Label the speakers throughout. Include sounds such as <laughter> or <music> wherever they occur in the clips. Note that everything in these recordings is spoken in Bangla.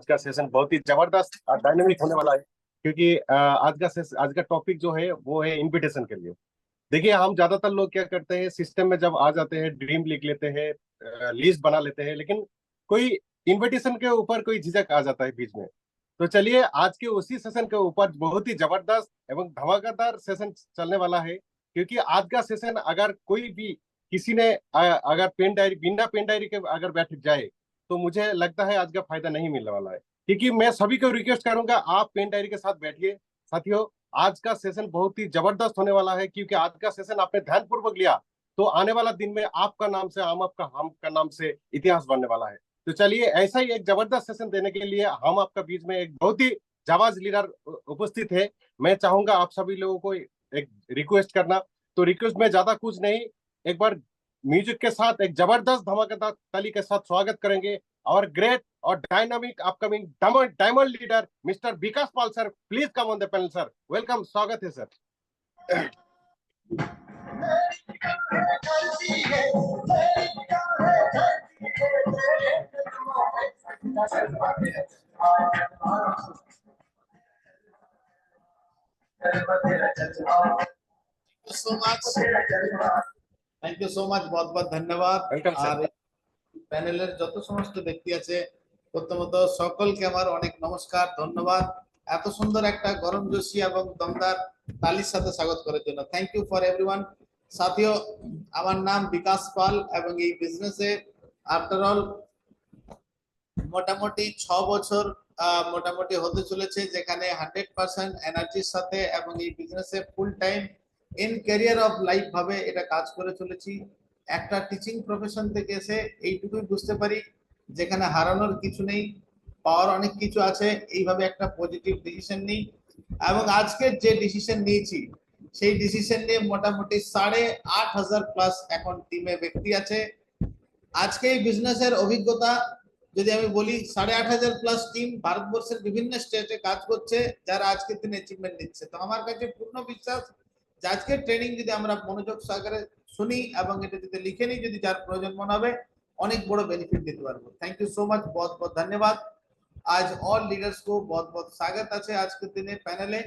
Speaker 1: आज का सेशन बहुत ही ज़बरदस्त और डायनेमिक होने वाला है, क्योंकि आज का आज का टॉपिक जो है, वो है इनविटेशन के लिए। देखिए, हम ज़्यादातर लोग क्या करते हैं सिस्टम में जब आ जाते हैं ड्रीम लिख लेते हैं लिस्ट बना लेते हैं, लेकिन कोई इनविटेशन के ऊपर कोई झिझक आ जाता है बीच में। तो चलिए, आज के उसी सेशन के ऊपर बहुत ही ज़बरदस्त एवं धमाकेदार सेशन चलने वाला है, क्योंकि आज का सेशन अगर कोई भी किसी ने अगर पेन डायरी बिना पेन डायरी के अगर बैठ जाए तो मुझे लगता है आज का फ़ायदा नहीं मिलने वाला है। क्योंकि मैं सभी को रिक्वेस्ट करूँगा, आप पेन डायरी के साथ बैठिए। साथियों, आज का सेशन बहुत ही ज़बरदस्त होने वाला है, क्योंकि आज का सेशन आपने ध्यानपूर्वक लिया। तो आने वाला दिन में आपका नाम से, हम आपका, हम का नाम से इतिहास बनने वाला है। तो चलिए, ऐसा ही एक ज़बरदस्त सेशन देने के लिए हम आपका बीच में एक बहुत ही जाबाज लीडर उपस्थित है। मैं चाहूँगा आप सभी लोगों को एक रिक्वेस्ट करना। तो रिक्वेस्ट में ज़्यादा कुछ नहीं, एक बार म्यूज़िक के साथ, एक ज़बरदस्त धमाकेदार तली के साथ स्वागत करेंगे और ग्रेट और dynamic upcoming diamond leader mister Vikas Pal sir, please come on the panel sir welcome स्वागत है sir
Speaker 2: so much. Thank you so much বহুত বহুত ধন্যবাদ। আর প্যানেলের যত সমস্ত ব্যক্তি আছে প্রথমত সকলকে আমার অনেক নমস্কার ধন্যবাদ। এত সুন্দর একটা গরম জোশী এবং দমদার তালির সাথে স্বাগত করার জন্য। থ্যাংক ইউ ফর এভরিওয়ান সাথীয় আমার নাম বিকাশ পাল এবং এই বিজনেসে আফটার অল মোটামুটি ছ বছর মোটামুটি হতে চলেছে যেখানে হান্ড্রেড পার্সেন্ট এনার্জির সাথে এবং এই বিজনেসে full time in career of life ভাবে এটা কাজ করে চলেছি। একটা টিচিং প্রফেশন থেকে এসে এইটুকুই বুঝতে পারি, যেখানে হারানোর কিছু নেই, পাওয়ার অনেক কিছু আছে, এইভাবে একটা পজিটিভ ডিসিশন নিই। এবং আজকে যে ডিসিশন নিয়েছি, সেই ডিসিশন নিয়ে মোটামুটি সাড়ে আট হাজার প্লাস এখন টিমে ব্যক্তি আছে। আজকে এই বিজনেসের অভিজ্ঞতা, যদি আমি বলি সাড়ে আট হাজার প্লাস টিম ভারতবর্ষের বিভিন্ন স্টেটে কাজ করছে, যারা আজকের দিনে অ্যাচিভমেন্ট নিচ্ছে। তো আমার কাছে পূর্ণ বিশ্বাস আজকের ট্রেনিং যদি আমরা মনোযোগ সহকারে শুনি এবং এটা যদি লিখে নিই যদি যার প্রয়োজন মনে হবে অনেক বড় বেনিফিট দিতে পারবো থ্যাংক ইউ সো মাচ বহুত বহুত ধন্যবাদ আজ অল লিডার্স को बहुत बहुत স্বাগত আছে আজকের দিনে প্যানেলে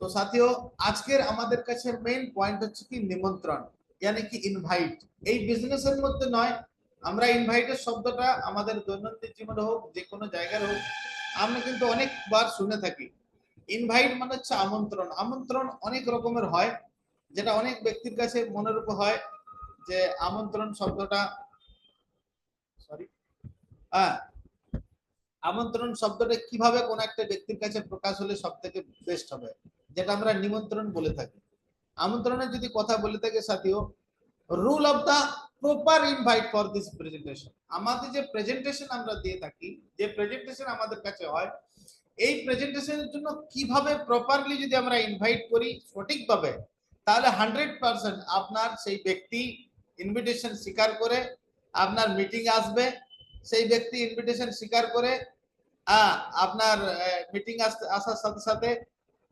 Speaker 2: তো সাথীও আজকের আমাদের কাছে মেইন পয়েন্ট হচ্ছে কি নিমন্ত্রণ মানে কি ইনভাইট এই বিজনেসের মধ্যে নয় আমরা ইনভাইটের শব্দটা আমাদের দৈনন্দিন জীবনে হোক যে কোনো জায়গায় হোক আমরা কিন্তু অনেকবার শুনে থাকি ইনভাইট মানে হচ্ছে আমন্ত্রণ। আমন্ত্রণ অনেক রকমের হয়, যেটা অনেক ব্যক্তির কাছে মনের উপর হয় যে আমন্ত্রণ শব্দটা সরি হ্যাঁ আমন্ত্রণ শব্দটা কীভাবে কোন একটা ব্যক্তির কাছে প্রকাশ হলে সব থেকে বেস্ট হবে, যেটা আমরা নিমন্ত্রণ বলে থাকি। আমন্ত্রণের যদি কথা বলে থাকে সাথীও rule of the proper invite for this presentation আমাদের যে প্রেজেন্টেশন আমরা দিয়ে থাকি, যে প্রেজেন্টেশন আমাদের কাছে হয় এই প্রেজেন্টেশনের জন্য কিভাবে প্রপারলি যদি আমরা ইনভাইট করি সঠিকভাবে তাহলে হান্ড্রেড পার্সেন্ট আপনার সেই ব্যক্তি ইনভিটেশন স্বীকার করে আপনার মিটিং আসবে সেই ব্যক্তি ইনভিটেশন স্বীকার করে আহ, আপনার मीटिंग आसार साथ साथ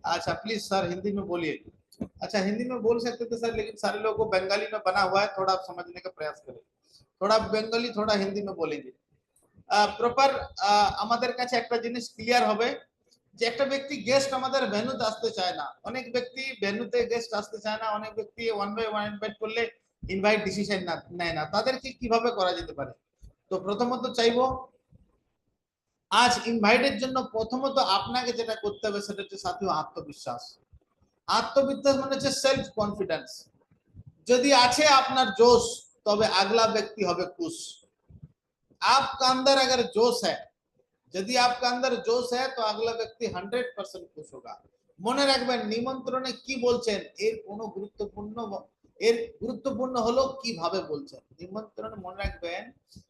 Speaker 2: अच्छा प्लीज सर हिंदी में बोलिए अच्छा हिंदी में बोल सकते थे सर लेकिन सारे लोगों को बंगाली में बना हुआ है थोड़ा आप समझने का प्रयास करें थोड़ा बंगाली थोड़ा हिंदी में बोलेंगे প্রপার আমাদের কাছে একটা জিনিস ক্লিয়ার হবে যে একটা ব্যক্তি গেস্ট আমাদের ভেন্যুতে আসতে চায় না। অনেক ব্যক্তি ভেন্যুতে গেস্ট আসতে চায় না, অনেক ব্যক্তি ওয়ান বাই ওয়ান ইনভাইট করলে ইনভাইট ডিসিশন নেয় না। তাদেরকে কীভাবে করা যেতে পারে? তো প্রথমত চাইব, আজ ইনভাইটের জন্য প্রথমত আপনাকে যেটা করতে হবে সেটা হচ্ছে সাথী আত্মবিশ্বাস। আত্মবিশ্বাস মানে হচ্ছে সেলফ কনফিডেন্স যদি আছে আপনার জোশ, তবে আগলা ব্যক্তি হবে খুশ। आपका अंदर अगर जोश है यदि आपका अंदर जोश है तो अगला व्यक्ति হান্ড্রেড পার্সেন্ট খুশ होगा মনে রাখবেন নিমন্ত্রণে কি বলছেন এর কোনো গুরুত্বপূর্ণ ব- এর গুরুত্বপূর্ণ হলো কিভাবে বলছেন নিমন্ত্রণে মনে রাখবেন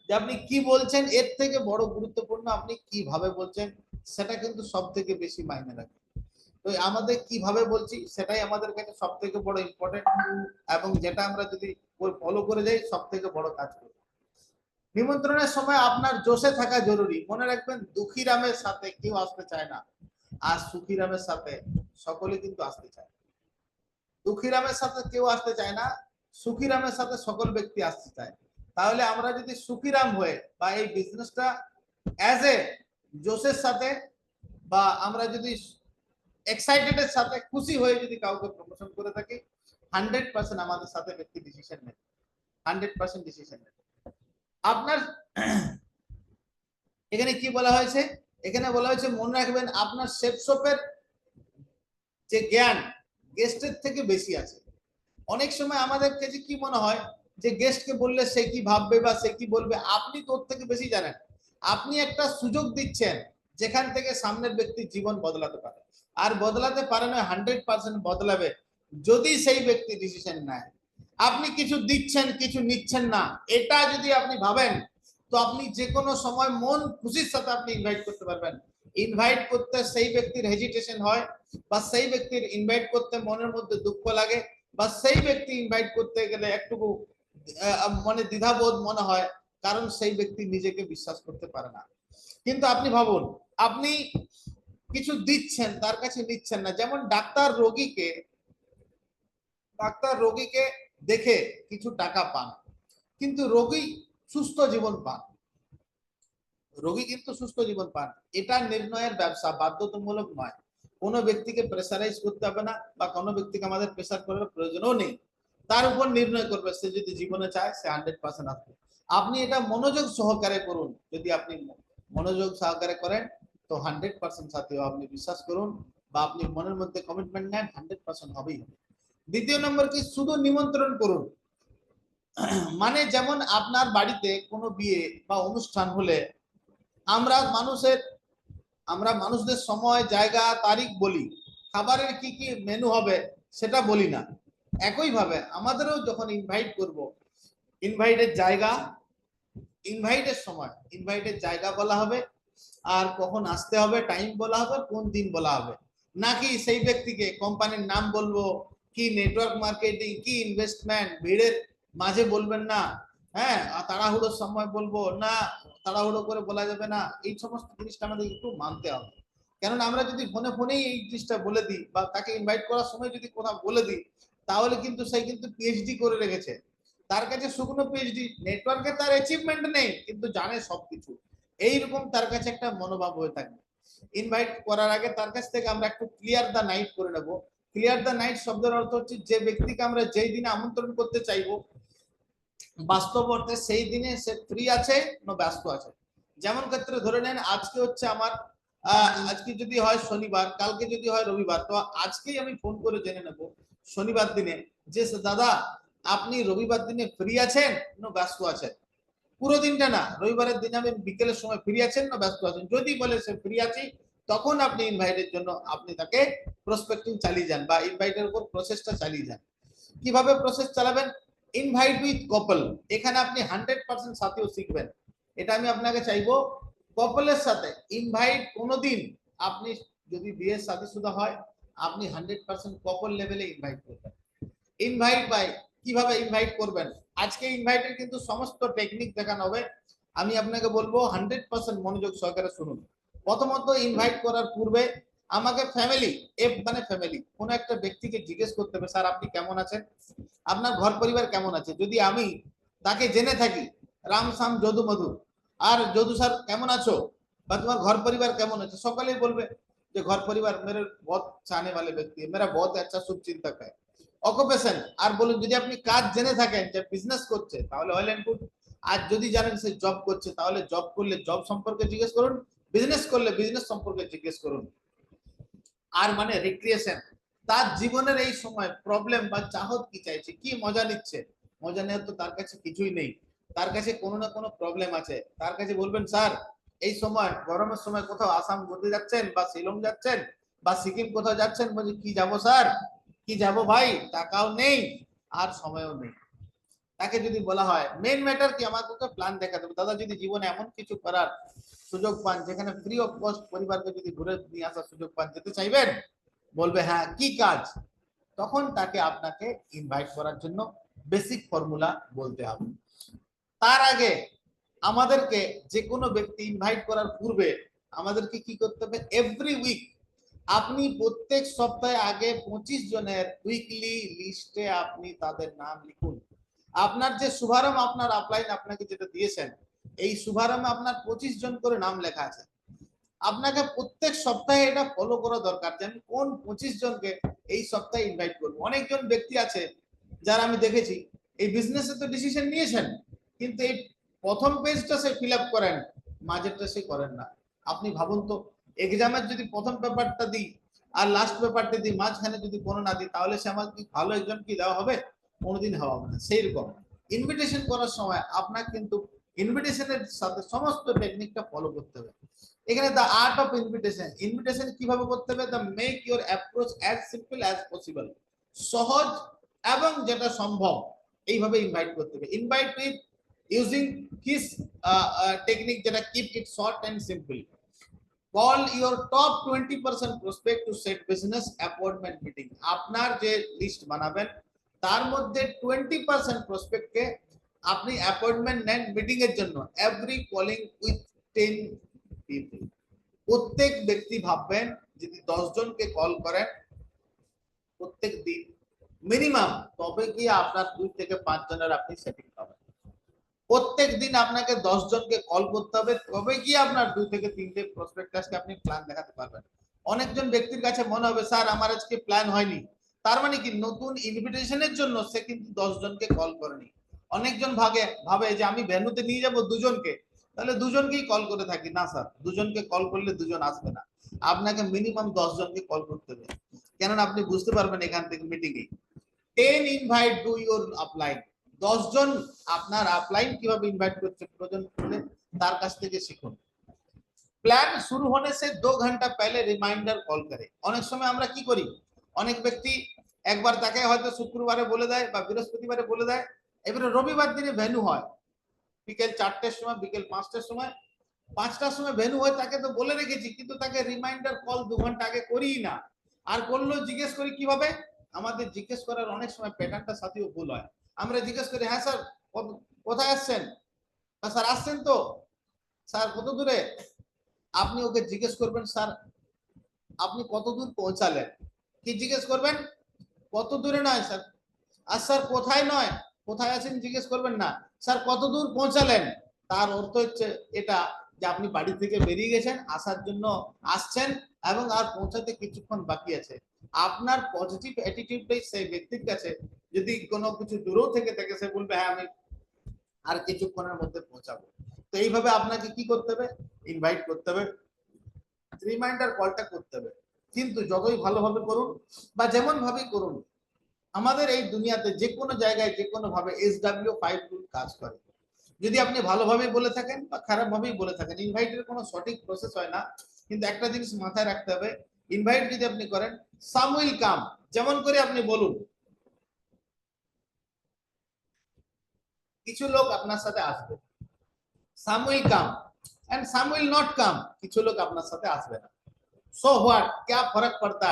Speaker 2: যে আপনি কি বলছেন এর থেকে বড় গুরুত্বপূর্ণ আপনি কিভাবে বলছেন সেটা কিন্তু সব থেকে বেশি মাইনে রাখে তো আমাদের কিভাবে বলছি সেটাই আমাদের কাছে সব থেকে বড় ইম্পর্টেন্ট এবং যেটা আমরা যদি ফলো করে যাই সব থেকে বড় কাজ করি নিমন্ত্রণের সময় আপনার জোশে থাকা জরুরি। মনে রাখবেন দুঃখী রামের সাথে কেউ আসতে চায় না। আর সুখী রামের সাথে সকলে কিন্তু আসতে চায়। দুঃখী রামের সাথে কেউ আসতে চায় না সুখী রামের সাথে সকল ব্যক্তি আসতে চায়। তাহলে আমরা যদি সুখী রাম হয়ে বা এই বিজনেসটা অ্যাজ এ জোশের সাথে বা আমরা যদি এক্সাইটেডের সাথে খুশি হয়ে যদি কাউকে প্রমোশন করে থাকি হান্ড্রেড পার্সেন্ট আমাদের সাথে ব্যক্তি ডিসিশন নেবে। হান্ড্রেড পার্সেন্ট ডিসিশন নেবে। আপনার <clears throat> এখানে কি বলা হয়েছে? এখানে বলা হয়েছে, মনে রাখবেন, আপনার শেপ শপের যে জ্ঞান, গেস্টের থেকে বেশি আছে। অনেক সময় আমাদের কাছে কি মনে হয়, যে গেস্টকে বললে সে কি ভাববে বা সে কি বলবে, আপনি তোর থেকে বেশি জানেন। আপনি একটা সুযোগ দিচ্ছেন যেখান থেকে সামনের ব্যক্তির জীবন বদলাতে পারে। আর বদলাতে পারে না হান্ড্রেড পার্সেন্ট বদলাবে যদি সেই ব্যক্তি ডিসিশন নেয়। আপনি কিছু দিচ্ছেন, কিছু নিচ্ছেন না। এটা যদি আপনি ভাবেন, তো আপনি যে কোনো সময় মন খুশির সাথে আপনি ইনভাইট করতে পারবেন। ইনভাইট করতে সেই ব্যক্তির হেজিটেশন হয়, বা সেই ব্যক্তির ইনভাইট করতে মনের মধ্যে দুঃখ লাগে, বা সেই ব্যক্তি ইনভাইট করতে গেলে একটুকু মনে দ্বিধাবোধ মনে হয়, কারণ সেই ব্যক্তি নিজেকে বিশ্বাস করতে পারে না। কিন্তু আপনি ভাবুন, আপনি কিছু দিচ্ছেন, তার কাছে নিচ্ছেন না। যেমন ডাক্তার রোগীকে ডাক্তার রোগীকে দেখে কিছু টাকা পান। কিন্তু রোগী সুস্থ জীবন পান। রোগী কিন্তু সুস্থ জীবন পান। এটা নির্ণয়ের ব্যবসা, বাধ্যতামূলক নয়। কোনো ব্যক্তিকে প্রেসারাইজ করতে হবে না বা কোনো ব্যক্তিকে আমাদের প্রেসার করার প্রয়োজনও নেই। তার উপর নির্ণয় করবে, সে যদি জীবনে চায়, সে হান্ড্রেড পার্সেন্ট আসবে। আপনি এটা মনোযোগ সহকারে করুন। যদি আপনি মনোযোগ সহকারে করেন, তো হান্ড্রেড পার্সেন্ট সাথেও আপনি বিশ্বাস করুন বা আপনি মনের মধ্যে কমিটমেন্ট নেন হান্ড্রেড পার্সেন্ট হবেই হবে। দ্বিতীয় নম্বর কি? শুধু নিমন্ত্রণ করুন। মানে যেমন আপনার বাড়িতে কোনো বিয়ে বা অনুষ্ঠান হলে আমরা মানুষের, আমরা মানুষদের সময়, জায়গা, তারিখ বলি। খাবারের কি কি মেনু হবে সেটা বলি না। একইভাবে আমাদেরও যখন ইনভাইট করব ইনভাইটের জায়গা ইনভাইটের সময় ইনভাইটের জায়গা বলা হবে। আর কখন আসতে হবে টাইম বলা হবে, কোন দিন বলা হবে। নাকি সেই ব্যক্তিকে কোম্পানির নাম বলব কি নেটওয়ার্ক মার্কেটিং কি ইনভেস্টমেন্ট ভিড়ের মাঝে বলবেন না হ্যাঁ তাড়াহুড়োর সময় বলব, না, তাড়াহুড়ো করে বলা যাবে না, এই সমস্ত জিনিসটা আমাদের একটু মানতে হবে। কেননা আমরা যদি ফোনে ফোনেই এই জিনিসটা বলে দিই বা তাকে ইনভাইট করার সময় যদি কোথাও বলে দিই, তাহলে কিন্তু সে কিন্তু পিএইচডি করে রেখেছে। তার কাছে শুকনো পিএইচডি নেটওয়ার্কে তার অ্যাচিভমেন্ট নেই, কিন্তু জানে সবকিছু। এইরকম তার কাছে একটা মনোভাব হয়ে থাকবে ইনভাইট করার আগে তার কাছ থেকে আমরা একটু ক্লিয়ার দ্য নাইট করে নেব। ক্লিয়ার দ্য নাইট শব্দের অর্থ হচ্ছে যে ব্যক্তিকে আমরা যেই দিনে আমন্ত্রণ করতে চাইব, বাস্তব অর্থে সেই দিনে সে ফ্রি আছে না ব্যস্ত আছে। যেমন ক্ষেত্রে ধরে নেন, আজকে হচ্ছে আমার আজকে যদি হয় শনিবার, কালকে যদি হয় রবিবার, তো আজকেই আমি ফোন করে জেনে নেব শনিবার দিনে যে দাদা, আপনি রবিবার দিনে ফ্রি আছেন না ব্যস্ত আছেন? পুরো দিনটা না, রবিবারের দিনে আমি বিকেলের সময় ফ্রি আছেন না ব্যস্ত আছেন? যদি বলে সে ফ্রি আছি তখন আপনি ইনভাইটের জন্য আপনি তাকে প্রসপেক্টিং চালিয়ে যান বা ইনভাইটের উপর প্রসেসটা চালিয়ে যান। কীভাবে প্রসেস চালাবেন? ইনভাইট উইথ কপল এখানে আপনি হান্ড্রেড পার্সেন্ট সাথেও শিখবেন। এটা আমি আপনাকে চাইব কপলের সাথে। ইনভাইট কোনোদিন আপনি যদি বিয়ের সাথে শুধু হয়, আপনি হান্ড্রেড পার্সেন্ট কপল লেভেলে ইনভাইট করবেন। ইনভাইট বাই কীভাবে ইনভাইট করবেন? আজকে ইনভাইটের কিন্তু সমস্ত টেকনিক দেখানো হবে। আমি আপনাকে বলব হান্ড্রেড পার্সেন্ট মনোযোগ সহকারে শুনুন। প্রথমত ইনভাইট করার পূর্বে আমাকে ফ্যামিলি এফ মানে ফ্যামিলি কোনো একটা ব্যক্তিকে জিজ্ঞেস করতে হবে স্যার আপনি কেমন আছেন আপনার ঘর পরিবার কেমন আছে যদি আমি তাকে জেনে থাকি রাম সাম যদু মধু আর যদু স্যার কেমন আছো বা তোমার ঘর পরিবার কেমন আছে সকলেই বলবে যে ঘর পরিবার মেরে বহুত চানে वाले ব্যক্তি है मेरा बहुत अच्छा शुभ चिंतक है অকুপেশন আর বলুন যদি আপনি কাজ জেনে থাকেন যে বিজনেস করছে তাহলে অয়েল এন্ড গুড আর যদি জানেন সে জব করছে তাহলে জব করলে জব সম্পর্কে জিজ্ঞেস করুন বিজনেস করলে বিজনেস সম্পর্কে জিজ্ঞেস করুন। আর মানে রিক্রিয়েশন তার জীবনের এই সময় প্রবলেম বা চাহত কি চাইছে, কি মজা নিচ্ছে? মজা নেওয়ার তো তার কাছে কিছুই নেই। তার কাছে কোনো না কোনো প্রবলেম আছে। তার কাছে বলবেন, স্যার, এই সময়, গরমের সময় কোথাও আসাম ঘুরতে যাচ্ছেন বা শিলং যাচ্ছেন বা সিকিম কোথাও যাচ্ছেন বলছি, কি যাব, স্যার? কি যাব ভাই? টাকাও নেই আর সময়ও নেই। তাকে যদি বলা হয় মেন ম্যাটার কি? আমাকে প্ল্যান দেখাতে হবে। দাদা, যদি জীবনে এমন কিছু করার সুযোগ পান, যেখানে ফ্রি অফ কস্ট পরিবারকে যদি ঘুরে নিয়ে আসার সুযোগ পান, যেতে চাইবেন? বলবে হ্যাঁ কি কাজ? তখন তাকে আপনাকে ইনভাইট করার জন্য বেসিক ফর্মুলা বলতে হবে। তার আগে আমাদেরকে যে কোনো ব্যক্তি ইনভাইট করার পূর্বে আমাদেরকে কি করতে হবে? এভরি উইক আপনি প্রত্যেক সপ্তাহে আগে পঁচিশ জনের উইকলি লিস্টে আপনি তাদের নাম লিখুন। আপনার যে শুভারম্ভ আপনার আপলাইন আপনাকে যেটা দিয়েছেন, এই শুভারম্ভে আপনার পঁচিশ জন করে নাম লেখা আছে। আপনাকে প্রত্যেক সপ্তাহে এটা ফলো করা দরকার যে আমি কোন পঁচিশ জনকে এই সপ্তাহে ইনভাইট করব। অনেকজন ব্যক্তি আছে যারা আমি দেখেছি, এই বিজনেসে তো ডিসিশন নিয়েছেন, কিন্তু এই প্রথম পেজটা সে ফিল আপ করেন, মাঝেরটা সে করেন না। আপনি ভাবুন তো এক্সামের যদি প্রথম পেপারটা দিই আর লাস্ট পেপারটা দিই, মাঝখানে যদি কোনো না দিই, তাহলে সে আমার ভালো এক্সাম কি দেওয়া হবে? কোনোদিন হওয়া হবে না। সেই রকম ইনভিটেশন করার সময় আপনাকে কিন্তু ইনভিটেশনের সাথে সমস্ত টেকনিকটা ফলো করতে হবে। এখানে the art of invitation invitation কীভাবে করতে হবে? The make your approach as simple as possible সহজ এবং যেটা সম্ভব, এইভাবে ইনভাইট করতে হবে। Invite with using KISS technique যেটা keep it short and simple call your top twenty percent prospect to set business appointment meeting আপনার যে লিস্ট বানাবেন তার মধ্যে টোয়েন্টি পার্সেন্ট প্রসপেক্টকে আপনি অ্যাপয়েন্টমেন্ট নেন মিটিং এর জন্য। Every calling with ten people প্রত্যেক ব্যক্তি ভাববেন যদি দশ জনকে কল করেন প্রত্যেক দিন। মিনিমাম তবে কি আপনার দুই থেকে পাঁচ জনের আপনি সেটিং পাবেন। প্রত্যেক দিন আপনাকে দশ জনকে কল করতে হবে, তবে কি আপনার দুই থেকে তিনটে প্রসপেক্ট প্রসপেক্টাসকে আপনি প্ল্যান দেখাতে পারবেন। অনেকজন ব্যক্তির কাছে মনে হবে, স্যার, আমার আজকে প্ল্যান হয়নি। তার মানে কি? নতুন ইনভিটেশনের জন্য সে কিন্তু দশ জনকে কল করেনি। অনেকজন ভাগে, ভাবে যে আমি ভেন্যুতে নিয়ে যাব দুজনকে। তাহলে দুজনকেই কল করে থাকি। না স্যার দুজনকে কল করলে দুজন আসবে না। আপনাকে মিনিমাম দশ জনকে কল করতে হবে। কেননা আপনি বুঝতে পারবেন এখান থেকে meeting A. Ten invite to your upline দশজন আপনার আপলাইন কীভাবে ইনভাইট করছে প্রয়োজন করলে মানে তার কাছ থেকে শিখুন। প্ল্যান শুরু হলে সে দু ঘণ্টা পেলে রিমাইন্ডার কল করে। অনেক সময় আমরা কি করি? অনেক ব্যক্তি একবার তাকে হয়তো শুক্রবারে বলে দেয় বা বৃহস্পতিবারে বলে দেয়। এবারে রবিবার দিনে ভেনু হয়। বিকেল চারটের সময়, বিকেল পাঁচটার সময়। পাঁচটার সময় ভেনু হয়, তাকে তো বলে রেখেছি, কিন্তু তাকে রিমাইন্ডার কল দু ঘণ্টা আগে করিই না। আর করল জিজ্ঞেস করি কীভাবে? আমাদের জিজ্ঞেস করার অনেক সময় প্যাটার্নটা সাথেও ভুল হয়। আমরা জিজ্ঞেস করি হ্যাঁ স্যার কোথায় আসছেন? স্যার, আসছেন তো। স্যার, কত দূরে? আপনি ওকে জিজ্ঞেস করবেন, স্যার, আপনি কত দূর পৌঁছালেন? কি জিজ্ঞেস করবেন? কত দূরে নয়, স্যার। আর স্যার কোথায় নয়? কোথায় আছেন জিজ্ঞেস করবেন না। স্যার, কত দূর পৌঁছালেন? তার অর্থ হচ্ছে এটা যে আপনি বাড়ি থেকে বেরিয়ে গেছেন, আসার জন্য আসছেন এবং আর পৌঁছাতে কিছুক্ষণ বাকি আছে। আপনার পজিটিভ অ্যাটিটিউডটাই সেই ব্যক্তির কাছে, যদি কোনো কিছু দূরেও থেকে থাকে, সে বলবে হ্যাঁ আমি আর কিছুক্ষণের মধ্যে পৌঁছাবো। তো এইভাবে আপনাকে কি করতে হবে? ইনভাইট করতে হবে। রিমাইন্ডার কলটা করতে হবে। কিন্তু যতই ভালোভাবে করুন বা যেমন ভাবেই করুন, আমাদের এই দুনিয়াতে যে কোনো জায়গায় যে কোনো ভাবে এস ডাব্লিউ ফাইভ রুল কাজ করে। যদি আপনি ভালোভাবে বলে থাকেন বা খারাপ ভাবেই বলে থাকেন ইনভাইটের কোনো সঠিক প্রসেস হয় না। কিন্তু একটা জিনিস মাথায় রাখতে হবে ইনভাইট যদি আপনি করেন সাম উইল কাম যেমন করে আপনি বলুন। কিছু লোক আপনার সাথে আসবে। Some will come and some will not come কিছু লোক আপনার সাথে আসবে না। সো হোয়াট ক্যা ফরক পড়তা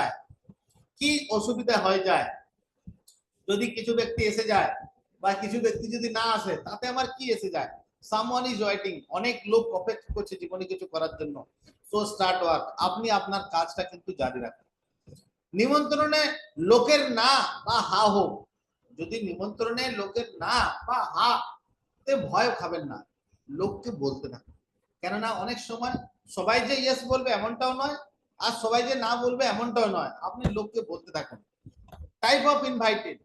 Speaker 2: কি অসুবিধা হয়ে যায় যদি কিছু ব্যক্তি এসে যায় বা কিছু ব্যক্তি যদি না আসে তাতে আমার কি এসে যায় সামওয়ান ইজ ওয়েটিং অনেক লোক অপেক্ষা করছে জীবনে কিছু করার জন্য সো স্টার্ট ওয়ার্ক আপনি আপনার কাজটা কিন্তু জারি রাখেন নিমন্ত্রণে লোকের না বা হা হোক যদি নিমন্ত্রণে লোকের না বা হা তে ভয় খাবেন না লোককে বলতে না। কেননা অনেক সময় সবাই যে ইয়েস বলবে, এমনটাও নয়। আর সবাই যে না বলবে এমনটাও নয়। আপনি লোককে বলতে থাকুন। টাইপ অফ ইনভাইটেড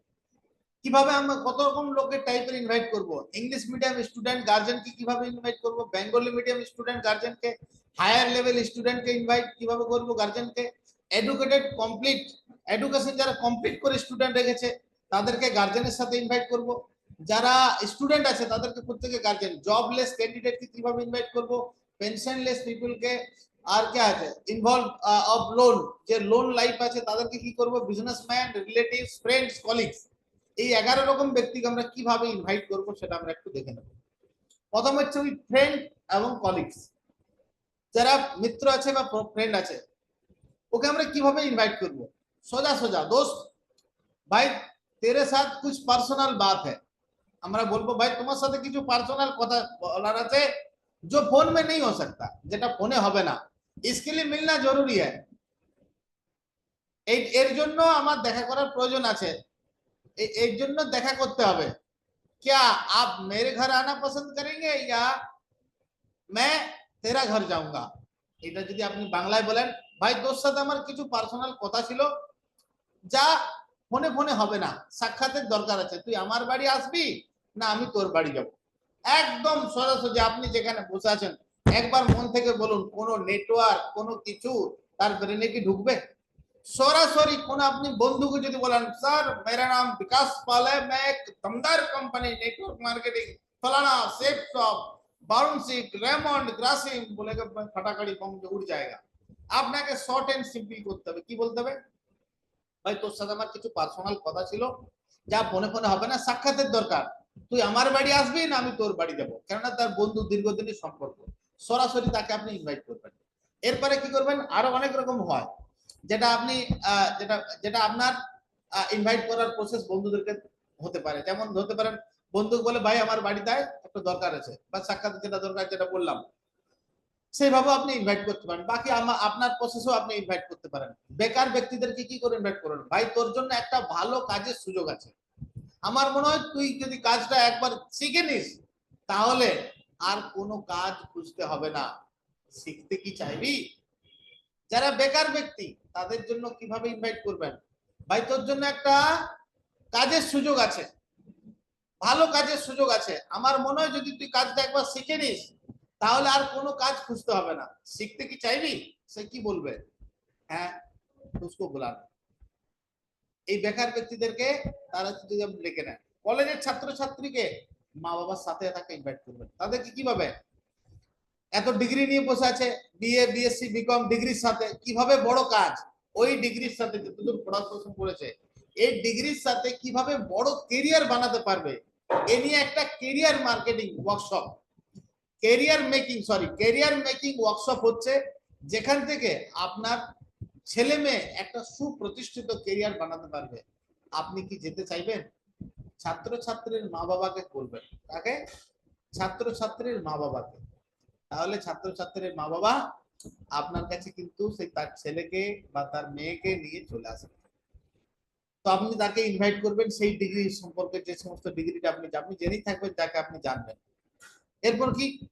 Speaker 2: কীভাবে আমরা কত রকম লোকের টাইপের ইনভাইট করব? ইংলিশ মিডিয়াম স্টুডেন্ট গার্জেনকে কীভাবে ইনভাইট করব? বেঙ্গলি মিডিয়াম স্টুডেন্ট গার্জেনকে হায়ার লেভেল স্টুডেন্টকে ইনভাইট কীভাবে করব গার্জেনকে এডুকেটেড কমপ্লিট এডুকেশন যারা কমপ্লিট করে স্টুডেন্ট রেখেছে, তাদেরকে গার্জেনের সাথে ইনভাইট করব। যারা স্টুডেন্ট আছে, তাদেরকে প্রত্যেকে গার্জেন জবলেস ক্যান্ডিডেটকে কীভাবে ইনভাইট করব? পেনশনলেস পিপলকে আর কে আছে ইনভলভ অফ লোন যে লোন লাইফ আছে, তাদেরকে কি করব? বিজনেসম্যান রিলেটিভস ফ্রেন্ডস কলিগস এই এগারো রকম ব্যক্তিকে আমরা কীভাবে ইনভাইট করব সেটা আমরা একটু দেখে নেব। প্রথম হচ্ছে ওই ফ্রেন্ড এবং কলিগস যারা মিত্র আছে বা ফ্রেন্ড আছে, ওকে আমরা কীভাবে ইনভাইট করব? সোজা সোজা। দোস্ত, ভাই, তেরে সাথ কিছু পার্সোনাল বাত হ্যাঁ আমরা বলব, ভাই, তোমার সাথে কিছু পার্সোনাল কথা বলার আছে, যে ফোন মে নেই হো সকতা, যেটা ফোনে হবে না। इसके लिए मिलना जरूरी है এই- এর জন্য আমার দেখা করার প্রয়োজন আছে এ- এর জন্য দেখা করতে হবে क्या आप मेरे घर आना पसंद करेंगे या मैं तेरा घर जाऊंगा এটা যদি আপনি বাংলায় বলেন ভাই তোর সাথে আমার কিছু পার্সোনাল কথা ছিল যা ফোনে ফোনে হবে না সাক্ষাতের দরকার আছে তুই আমার বাড়ি আসবি না আমি তোর বাড়ি যাব একদম সরাসরি আপনি যেখানে বসে আছেন একবার মন থেকে বলুন, কোন নেটওয়ার্ক কোন কিছু তার ব্রেনে কি ঢুকবে? সরাসরি কোন আপনি বন্ধুকে যদি বলেন, স্যার, মেরা নাম বিকাশ পাল হ্যাঁ এক দমদার কোম্পানি নেটওয়ার্ক মার্কেটিং ফলানা সেফ শপ বাউন্সিক রেমন্ড গ্রাসিম বলে ফাটাকাড়ি কম উড় জায়গা আপনাকে শর্ট এন্ড সিম্পল করতে হবে। কি বলতে হবে? ভাই, তোর সাথে আমার কিছু পার্সোনাল কথা ছিল, যা মনে মনে হবে না, সাক্ষাতের দরকার। তুই আমার বাড়ি আসবি না আমি তোর বাড়ি যাব? কেননা তার বন্ধু দীর্ঘদিনের সম্পর্ক। সরাসরি তাকে আপনি ইনভাইট করবেন। এরপরে কি করবেন? আরও অনেক রকম হয়। যেটা আপনি যেটা যেটা আপনার ইনভাইট করার প্রসেস বন্ধুদেরকে হতে পারে। যেমন হতে পারেন বন্ধু বলে, ভাই, আমার বাড়িতে একটা দরকার আছে। বা সাক্ষাৎ যেটা দরকার, যেটা বললাম সেইভাবে আপনি ইনভাইট করতে পারেন। বাকি আপনার প্রসেসও আপনি ইনভাইট করতে পারেন। বেকার ব্যক্তিদেরকে কি করে ইনভাইট করেন ভাই, তোর জন্য একটা ভালো কাজের সুযোগ আছে। আমার মনে হয় তুই যদি কাজটা একবার শিখে নিস, তাহলে আর কোনো কাজ খুঁজতে হবে না। শিখতে কি চাইবি? যারা বেকার ব্যক্তি, তাদের জন্য কীভাবে ইনভাইট করবেন? ভাই, তোর জন্য একটা কাজের সুযোগ আছে। ভালো কাজের সুযোগ আছে। আমার মনে হয় যদি তুই কাজটা একবার শিখে নিস, তাহলে আর কোনো কাজ খুঁজতে হবে না। শিখতে কি চাইবি? সে কি বলবে? হ্যাঁ উসকো বুলান এই বেকার ব্যক্তিদেরকে তারা যদি ডেকে নেন। কলেজের ছাত্রছাত্রীকে মা বাবার সাথে তাকে ইনভাইট করবেন। তাদেরকে কীভাবে? এত ডিগ্রি নিয়ে বসে আছে বিএ বিএসসি বিকম ডিগ্রির সাথে। কীভাবে বড় কাজ? ওই ডিগ্রির সাথে যতদূর পড়াশোনা করেছে, এই ডিগ্রির সাথে কীভাবে বড় কেরিয়ার বানাতে পারবে, এ নিয়ে একটা career marketing workshop career making sorry career making workshop হচ্ছে, যেখান থেকে আপনার ছেলে মেয়ে একটা সুপ্রতিষ্ঠিত কেরিয়ার বানাতে পারবে। আপনি কি যেতে চাইবেন? ছাত্রছাত্রীর মা বাবাকে বলবেন। তাকে ছাত্রছাত্রীর মা বাবাকে। তাহলে ছাত্রছাত্রীর মা বাবা আপনার কাছে কিন্তু সেই তার ছেলেকে বা তার মেয়েকে নিয়ে চলে আসবে। তো আপনি তাকে ইনভাইট করবেন, সেই ডিগ্রি সম্পর্কে যে সমস্ত ডিগ্রিটা আপনি আপনি জেনেই থাকবেন, যাকে আপনি জানবেন। এরপর কি?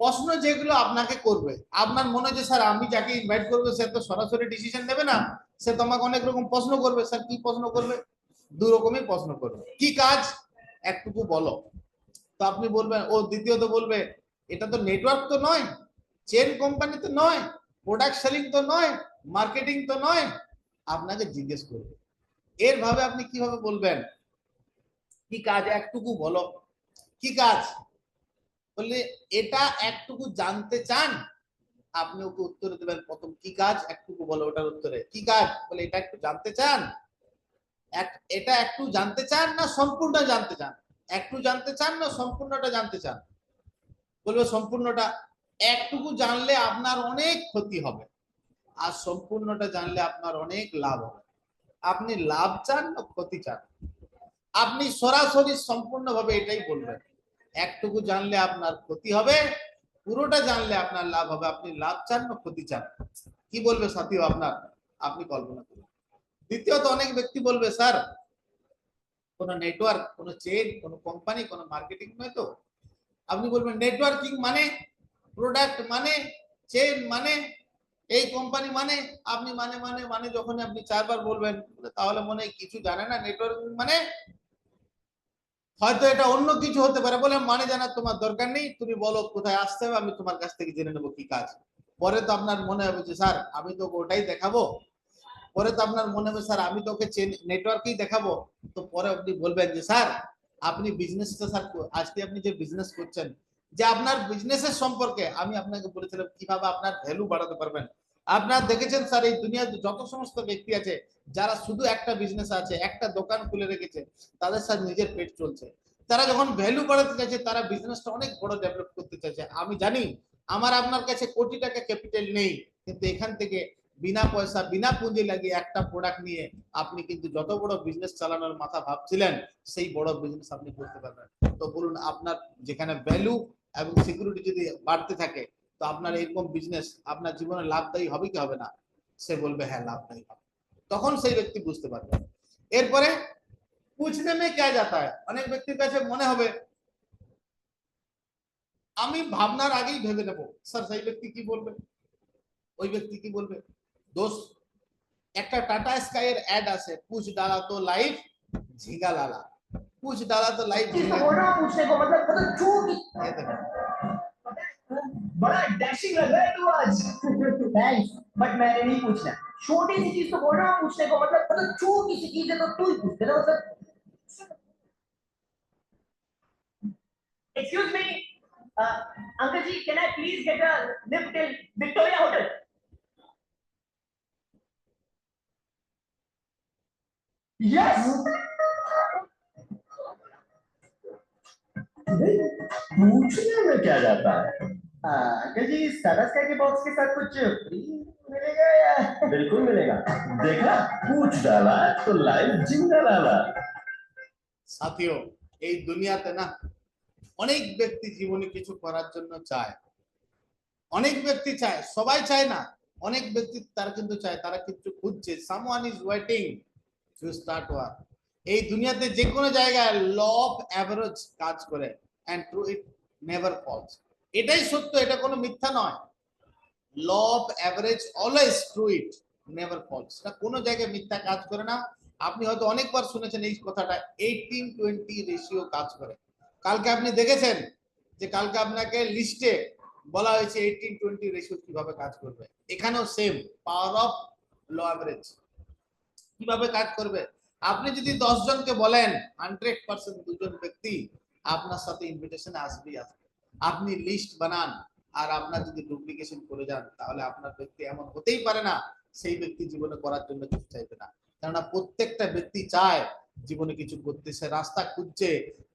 Speaker 2: প্রশ্ন যেগুলো আপনাকে করবে। আপনার মনে যে, স্যার, আমি যাকে ইনভাইট করব, সে তো সরাসরি ডিসিশন নেবে না। সে তোমাকে অনেক রকম প্রশ্ন করবে। স্যার, কি প্রশ্ন করবে? দু রকমই প্রশ্ন করবে। কি কাজ? একটুকু বলো। তো আপনি বলবেন, ও দ্বিতীয়ত বলবে, এটা তো নেটওয়ার্ক তো নয় চেন কোম্পানি তো নয় প্রোডাক্ট সেলিং তো নয় মার্কেটিং তো নয়। আপনাকে জিজ্ঞেস করবে। এর ভাবে আপনি কীভাবে বলবেন? কি কাজ? একটুকু বলো। কি কাজ? বললে, এটা একটুকু জানতে চান, আপনি ওকে উত্তরে দেবেন, প্রথম কি কাজ? একটুকু বলো ওটার উত্তরে। কি কাজ? বলে, এটা একটু জানতে চান এটা একটু জানতে চান না সম্পূর্ণ জানতে চান? একটু জানতে চান না সম্পূর্ণটা জানতে চান? বলবে সম্পূর্ণটা একটুকু জানলে আপনার অনেক ক্ষতি হবে। আর সম্পূর্ণটা জানলে আপনার অনেক লাভ হবে। আপনি লাভ চান না ক্ষতি চান? আপনি সরাসরি সম্পূর্ণভাবে এটাই বলবেন। একটুকু জানলে আপনার ক্ষতি হবে, পুরোটা জানলে আপনার লাভ হবে। আপনি লাভ চান না ক্ষতি চান? কি বলবে সাথীও আপনার? আপনি কল্পনা করুন। দ্বিতীয়ত অনেক ব্যক্তি বলবে, স্যার, কোন নেটওয়ার্ক কোন চেন কোন কোম্পানি কোন মার্কেটিং নয় তো? আপনি বলবেন নেটওয়ার্কিং মানে প্রোডাক্ট মানে চেন মানে এই কোম্পানি মানে আপনি মানে মানে মানে যখন আপনি চারবার বলবেন, তাহলে মনে কিছু জানে না। নেটওয়ার্কিং মানে হয়তো এটা অন্য কিছু হতে পারে। বলে মানে জানার তোমার দরকার নেই। তুমি বলো কোথায় আসতে হবে, আমি তোমার কাছ থেকে জেনে নেব কি কাজ। পরে তো আপনার মনে হবে যে, স্যার, আমি তো ওটাই দেখাবো। পরে তো আপনার মনে হবে, স্যার, আমি তোকে নেটওয়ার্কেই দেখাবো। তো পরে আপনি বলবেন যে, স্যার, আপনি বিজনেসটা স্যার, আজকে আপনি যে বিজনেস করছেন, যে আপনার বিজনেসের সম্পর্কে আমি আপনাকে বলেছিলাম কীভাবে আপনার ভ্যালু বাড়াতে পারবেন। আপনার দেখেছেন, স্যার, এই দুনিয়াতে যত সমস্ত ব্যক্তি আছে, যারা শুধু একটা বিজনেস আছে, একটা দোকান খুলে রেখেছে, তাদের, স্যার, নিজের পেট চলছে। তারা যখন ভ্যালু বাড়াতে চাইছে, তারা বিজনেসটা অনেক বড় ডেভেলপ করতে চাইছে। আমি জানি, আমার, আপনার কাছে কোটি টাকা ক্যাপিটাল নেই, কিন্তু এখান থেকে বিনা পয়সা, বিনা পুঁজি লাগিয়ে একটা প্রোডাক্ট নিয়ে আপনি কিন্তু যত বড় বিজনেস চালানোর মাথা ভাবছিলেন, সেই বড় বিজনেস আপনি করতে পারবেন তো বলুন, আপনার যেখানে ভ্যালু এবং সিকিউরিটি যদি বাড়তে থাকে, তো আপনার এরকম বিজনেস আপনার জীবনে লাভদায়ী হবে কি হবে না? সে বলবে হ্যাঁ লাভদায়ী হবে। তখন সেই ব্যক্তি বুঝতে পারবে। এরপরে পুছনে মে কে যাতা অনেক ব্যক্তির কাছে মনে হবে, আমি ভাবনার আগেই ভেবে নেব। স্যার, সেই ব্যক্তি কি বলবে? ওই ব্যক্তি কি বলবে? দোষ একটা টাটা স্কাই এর অ্যাড আছে পুছ ডালা তো লাইফ ঝিঙ্গা লালা পুছ डाला तो लाइफ
Speaker 3: चीज तो बोल रहा हूँ पूछने को मतलब मतलब झूठ
Speaker 2: ये देखो
Speaker 3: बड़ा डैशिंग लग रहा है तू आज थैंक्स बट मैंने नहीं पूछना छोटी सी चीज तो बोल रहा हूँ पूछने को मतलब मतलब छोटी सी चीज है तो तू ही पूछ दे ना मतलब excuse me uncle ji can I please get a lift till Victoria hotel yes पूछने में क्या जाता है हाँ, अंकल जी सरस के बॉक्स के साथ कुछ फ्री मिलेगा या बिल्कुल मिलेगा देखा पूछ डाला तो लाइव जिंदा डाला
Speaker 2: সাথীও এই দুনিয়াতে না অনেক ব্যক্তি জীবনে কিছু করার জন্য চায় অনেক ব্যক্তি চায় সবাই চায় না অনেক ব্যক্তি তারা কিন্তু চায় তারা কিন্তু খুঁজছে someone is waiting to start এই দুনিয়াতে যে কোনো জায়গায় ল অফ অ্যাভারেজ কাজ করে and true it never falls এটাই সত্য, এটা কোনো মিথ্যা নয়। Law of average always true it never falls এটা কোনো জায়গায় মিথ্যা কাজ করে না। আপনি হয়তো অনেকবার শুনেছেন এই কথাটা এইটিন টোয়েন্টি রেশিও কাজ করে। কালকে আপনি দেখেছেন যে কালকে আপনাকে লিস্টে বলা হয়েছে এইটিন টোয়েন্টি রেশিও কীভাবে কাজ করবে। এখানেও same power of law average কীভাবে কাজ করবে? আপনি যদি দশ জনকে বলেন হান্ড্রেড পার্সেন্ট দুজন ব্যক্তি আপনার সাথে ইনভিটেশন আসবেই আসবে। আপনি লিস্ট বানান, আর আপনার যদি ডুপ্লিকেশন করে যান, তাহলে আপনার ব্যক্তি এমন হতেই পারে না, সেই ব্যক্তি জীবনে করার জন্য কিছু চাইবে না। কেননা প্রত্যেকটা ব্যক্তি চায় জীবনে কিছু করতে, সে রাস্তা খুঁজছে।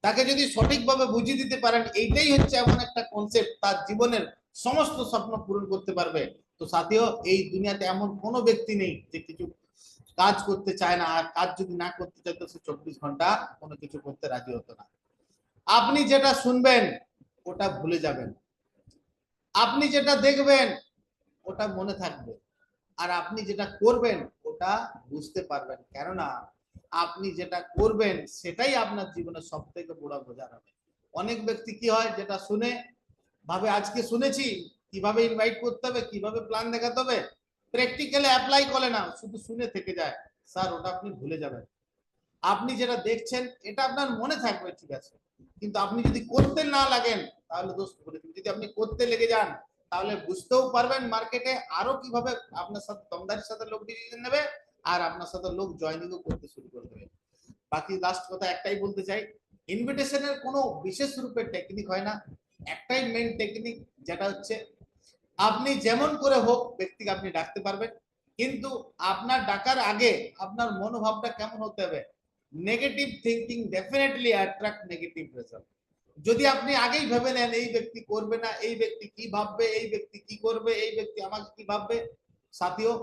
Speaker 2: তাকে যদি সঠিকভাবে বুঝিয়ে দিতে পারেন, এইটাই হচ্ছে এমন একটা কনসেপ্ট তার জীবনের সমস্ত স্বপ্ন পূরণ করতে পারবে। তো সাথেও, এই দুনিয়াতে এমন কোনো ব্যক্তি নেই যে কিছু কাজ করতে চায় না, আর কাজ যদি না করতে চায় তো সে চব্বিশ ঘণ্টা কোনো কিছু করতে রাজি হতো না। আপনি যেটা শুনবেন, ওটা ভুলে যাবেন। আপনি যেটা দেখবেন, ওটা মনে থাকবে। আর আপনি যেটা করবেন, ওটা বুঝতে পারবেন। কেননা, আপনি যেটা করবেন, সেটাই আপনার জীবনে সব থেকে বড় বোঝা হবে। অনেক ব্যক্তি কি হয়, যেটা শুনে, ভাবে, আজকে শুনেছি, কীভাবে ইনভাইট করতে হবে, কীভাবে প্ল্যান দেখাতে হবে? প্র্যাকটিক্যালি অ্যাপ্লাই করে না, শুধু শুনে থেকে যায়, স্যার, ওটা আপনি ভুলে যাবেন। আপনি যেটা দেখছেন, এটা আপনার মনে থাকবে, ঠিক আছে। কিন্তু আপনি যদি করতে না লাগেন, তাহলে দোষ করে দিন। যদি আপনি করতে লেগে যান, তাহলে বুঝতেও পারবেন মার্কেটে আরও কীভাবে আপনার সাথে দমদারির সাথে লোক ডিসিশন নেবে, আর আপনার সাথে লোক জয়নিংও করতে শুরু করে দেবে। বাকি লাস্ট কথা একটাই বলতে চাই ইনভিটেশনের কোনো বিশেষ রূপে টেকনিক হয় না। একটাই মেন টেকনিক যেটা হচ্ছে আপনি যেমন করে হোক ব্যক্তিকে আপনি ডাকতে পারবেন, কিন্তু আপনার ডাকার আগে আপনার মনোভাবটা কেমন হতে হবে? Negative thinking definitely attract negative result যদি আপনি আগেই ভেবে নেন এই ব্যক্তি করবে না, এই ব্যক্তি কি ভাববে, এই ব্যক্তি কি করবে, এই ব্যক্তি আমাকে কি ভাববে? সাথীও,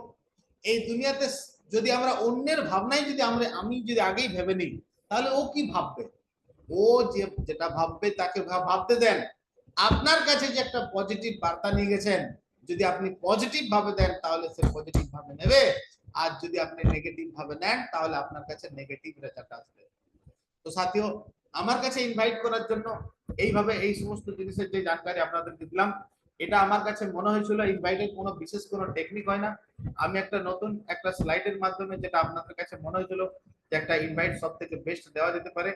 Speaker 2: এই দুনিয়াতে যদি আমরা অন্যের ভাবনাই যদি আমরা, আমি যদি আগেই ভেবে নিই, তাহলে ও কি ভাববে? ও যে যেটা ভাববে তাকে ভাবতে দেন। আপনার কাছে যে একটা পজিটিভ বার্তা নিয়ে গেছেন, যদি আপনি পজিটিভ ভাবে দেন, তাহলে সে পজিটিভ ভাবে নেবে। আর যদি আপনি নেগেটিভ ভাবে নেন, তাহলে আপনার কাছে নেগেটিভ রেজাল্ট আসবে। তো সাথীও, আমার কাছে ইনভাইট করার জন্য এইভাবে এই সমস্ত জিনিসের যে জানকারি আপনাদেরকে দিলাম, এটা আমার কাছে মনে হয়েছিল ইনভাইটের কোনো বিশেষ কোনো টেকনিক হয় না। আমি একটা নতুন একটা স্লাইডের মাধ্যমে যেটা আপনাদের কাছে মনে হয়েছিল একটা ইনভাইট সব থেকে বেস্ট দেওয়া যেতে পারে,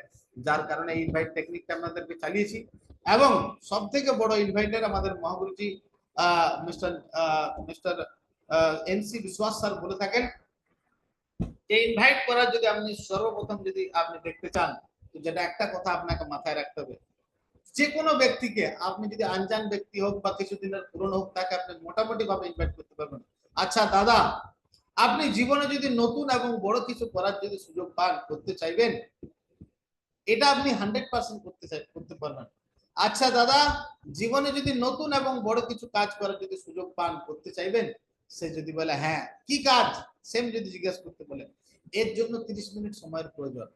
Speaker 2: যার কারণে এই ইনভাইট টেকনিকটা আপনাদেরকে চালিয়েছি। এবং সব থেকে বড় ইনভাইটার আমাদের মহাগুরুজি mister mister NC Biswas sir বলে থাকেন, যে ইনভাইট করার যদি আপনি সর্বপ্রথম যদি আপনি দেখতে চান, তো যেটা একটা কথা আপনাকে মাথায় রাখতে হবে। যে কোনো ব্যক্তিকে আপনি যদি আনজান ব্যক্তি হোক বা কিছুদিনের পুরনো হোক, তাকে আপনি মোটামুটি ভাবে ইনভাইট করতে পারবেন। আচ্ছা দাদা আপনি জীবনে যদি নতুন এবং বড় কিছু করার যদি সুযোগ পান, করতে চাইবেন, এটা আপনি হান্ড্রেড পার্সেন্ট করতে চাই, করতে পারবেন। আচ্ছা দাদা, জীবনে যদি নতুন এবং বড় কিছু কাজ করার যদি সুযোগ পান, করতে চাইবেন? সে যদি বলে হ্যাঁ কি কাজ? সেম যদি জিজ্ঞেস করতে বলে, এর জন্য তিরিশ মিনিট সময়ের প্রয়োজন।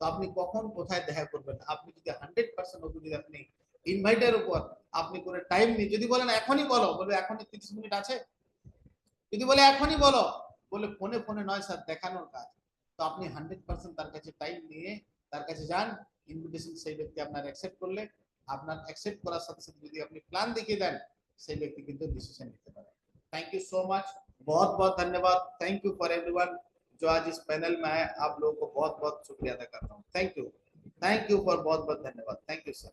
Speaker 2: তো আপনি কখন কোথায় দেখা করবেন? আপনি যদি হান্ড্রেড পার্সেন্ট যদি আপনি ইনভাইটের উপর আপনি করে টাইম নিয়ে, যদি বলেন, এখনই বলো। বলবে, এখনই তিরিশ মিনিট আছে। যদি বলে, এখনই বলো। বলে ফোনে ফোনে নয় স্যার দেখানোর কাজ তো আপনি হান্ড্রেড পার্সেন্ট তার কাছে টাইম নিয়ে তার কাছে যান ইনভিটেশন সেই ব্যক্তি আপনার অ্যাকসেপ্ট করলে আপনার অ্যাকসেপ্ট করার সাথে সাথে যদি আপনি প্ল্যান দেখিয়ে দেন সেই ব্যক্তি কিন্তু ডিসিশন নিতে পারে थैंक यू सो मच बहुत बहुत धन्यवाद थैंक यू फॉर एवरीवन जो आज इस पैनल में है आप लोगों को बहुत बहुत शुक्रिया अदा करता हूँ thank you thank you for बहुत बहुत धन्यवाद थैंक यू सर